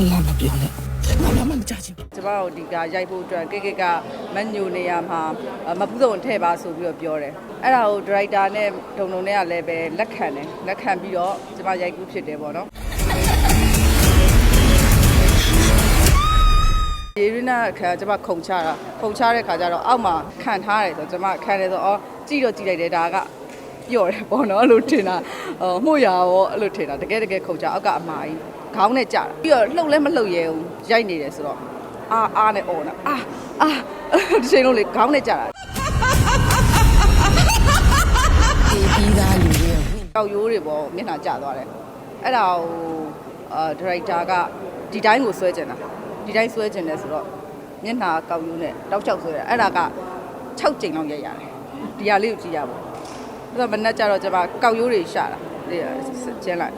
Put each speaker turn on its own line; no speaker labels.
မပြောနဲ့ဘာမှမကြချင်ဘူး
ကျမတို့ဒီကရိုက်ဖို့အတွက်ကိကိကမန်ညိုနေရာမှာအမပူးစုံထည့်ပါဆိုပြီးတော့ပြောတယ်အဲ့ဒါကိုဒရိုက်တာနဲ့ဒုံဒုံနဲ့ကလည်းပဲလက်ခံတယ်လက်ခံပြီးတော့ကျမရိုက်ကူးဖြစ်တယ်ပေါ့နော်ရေရင်းနာခါကျမခုံချတာခုံချတဲ့ခါကျတော့အောက်မှာခံထားတယ်ဆိုတော့ကျမခံတယ်ဆိုတော့အော်ကြည့်တော့ကြည့်လိုက်တယ်ဒါက ပျော့တယ်ပေါ့နော်အဲ့လိုထင်တာဟိုမှုရရောအဲ့လိုထင်တာတကယ်တကယ်ခုံချအောက်ကအမာကြီးခေါင်းနဲ့ကြတာပြီးတော့လှုပ်လဲမလှုပ်ရဲဘူးရိုက်နေတယ်ဆိုတော့အာအာနဲ့អော်နာအာအာဒီချိန်လုံးလေခေါင်းနဲ့ကြတာ
ဒီပြီးသားလူတွေဝင်
ကောက်ရိုးတွေပေါ့မျက်နှာကျသွားတယ်အဲ့ဒါကိုအာဒါရိုက်တာကဒီတိုင်းကိုဆွဲကျင်တာဒီတိုင်းဆွဲကျင်တယ်ဆိုတော့မျက်နှာကောက်ရိုးနဲ့တောက်ချောက်ဆွဲတယ်အဲ့ဒါက6ကြိမ်လောက်ရိုက်ရတယ်ဒီဟာလေးကိုကြည့်ရပါ အဲ့တော့မနဲ့ကျတော့ကျွန်မကောက်ရိုးတွေရှာတာဒီကျင်းလိုက်